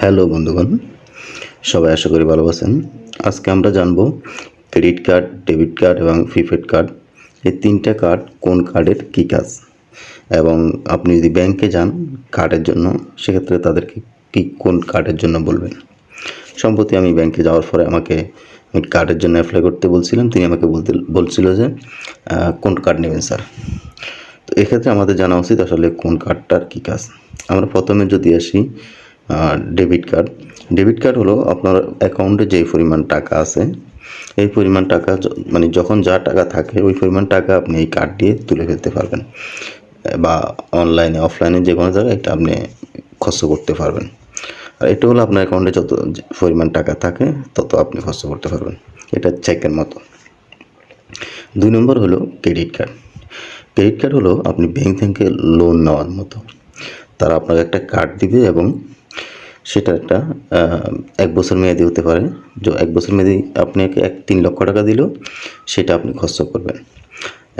Hello বন্ধুগণ, সবাই আশা করি ভালো আছেন। আজকে আমরা জানব ক্রেডিট কার্ড, ডেবিট কার্ড এবং প্রিপেড কার্ড। এই তিনটা কার্ড কোন কার্ডের কী কাজ? এবং আপনি যদি ব্যাংকে যান কার্ডের জন্য, সেক্ষেত্রে তাদেরকে কী কোন কার্ডের জন্য বলবেন? সম্প্রতি আমি ব্যাংকে যাওয়ার পরে আমাকে কার্ডের জন্য অ্যাপ্লাই করতে বলছিলাম তিনি আমাকে বলতে, বলছিল যে কোন কার্ড নেবেন স্যার? তো এক্ষেত্রে আমাদের জানা উচিত আসলে কোন কার্ডটার কী কাজ। আমরা প্রথমে যদি আসি ডেবিট কার্ড ডেবিট কার্ড হলো আপনার অ্যাকাউন্টে যে পরিমাণ টাকা আছে, এই পরিমাণ টাকা মানে যখন যা টাকা থাকে, ওই পরিমাণ টাকা আপনি এই কার্ড দিয়ে তুলে ফেলতে পারবেন। বা অনলাইনে অফলাইনে যে কোনো জায়গায় এটা আপনি খরচ করতে পারবেন। আর এটা হলো আপনার অ্যাকাউন্টে যত পরিমাণ টাকা থাকে, তত আপনি খরচ করতে পারবেন। এটা চেকের মতো। দুই নম্বর হলো ক্রেডিট কার্ড ক্রেডিট কার্ড হলো আপনি ব্যাংক থেকে লোন নেওয়ার মতো। তারা আপনাকে একটা কার্ড দিবে এবং সেটা একটা এক বছর মেয়াদি হতে পারে। যে, এক বছর মেয়াদি আপনাকে এক তিন লক্ষ টাকা দিল, সেটা আপনি খরচ করবেন।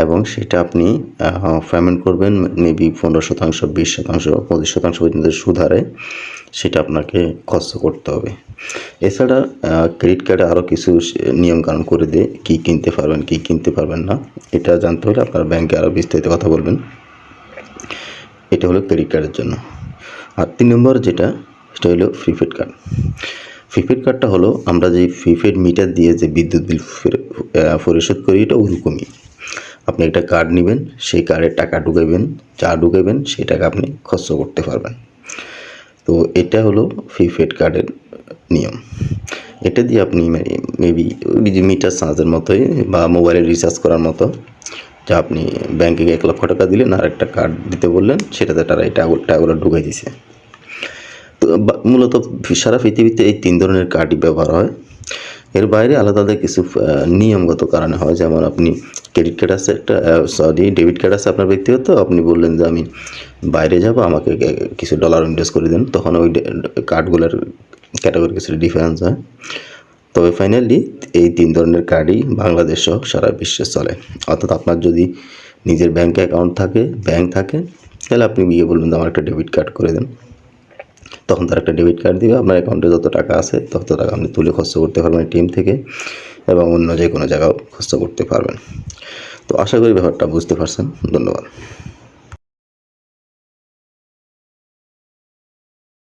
এবং সেটা আপনি পেমেন্ট করবেন, মেবি পনেরো শতাংশ, বিশ শতাংশ, পঁচিশ শতাংশ পর্যন্ত সুদ হারে সেটা আপনাকে খরচ করতে হবে। এছাড়া ক্রেডিট কার্ডে আরও কিছু নিয়মকানুন করে দিয়ে কী কিনতে পারবেন, কী কিনতে পারবেন না, এটা জানতে হলে আপনার ব্যাংকে আরও বিস্তারিত কথা বলবেন। এটা হলো ক্রেডিট কার্ডের জন্য। আর তিন নম্বর যেটা সেটা হলো প্রিপেড কার্ড প্রিপেড কার্ডটা হলো আমরা যে প্রিপেড মিটার দিয়ে যে বিদ্যুৎ বিল পরিশোধ করি, এটা ওরকমই। আপনি একটা কার্ড নেবেন, সেই কার্ডের টাকা ঢুকাইবেন, যা ঢুকাইবেন, সেই টাকা আপনি খরচ করতে পারবেন। তো এটা হলো প্রিপেড কার্ডের নিয়ম। এটা দিয়ে আপনি মেবি মিটার চার্জের মতোই বা মোবাইলে রিচার্জ করার মতো, যা আপনি ব্যাংকে এক লক্ষ টাকা দিলেন আর একটা কার্ড দিতে বললেন, সেটাতে তারা এই টাকা টাকাগুলো ঢুকাই দিছে। মূলত সারা পৃথিবীতে এই তিন ধরনের কার্ডই ব্যবহার হয়। এর বাইরে আলাদা আলাদা কিছু নিয়মগত কারণে হয়। যেমন আপনি ক্রেডিট কার্ড আছে একটা সরি, ডেবিট কার্ড আছে আপনার ব্যক্তিগত। আপনি বললেন যে আমি বাইরে যাব, আমাকে কিছু ডলার ইনভেস্ট করে দেন। তখন ওই কার্ডগুলোর ক্যাটাগরি কিছু ডিফারেন্স হয়। তবে ফাইনালি এই তিন ধরনের কার্ডই বাংলাদেশ সহ সারা বিশ্বে চলে। অর্থাৎ আপনার যদি নিজের ব্যাংক অ্যাকাউন্ট থাকে ব্যাংক থাকে, তাহলে আপনি গিয়ে বলবেন আমার একটা ডেবিট কার্ড করে দেন। তখন তার একটা ডেবিট কার্ড দিবে, আপনার অ্যাকাউন্টে যত টাকা আছে, তত টাকা আপনি তুলে খরচ করতে পারবেন টিম থেকে এবং অন্য যে কোনো জায়গাও খরচ করতে পারবেন। তো আশা করি ব্যাপারটা বুঝতে পারছেন। ধন্যবাদ।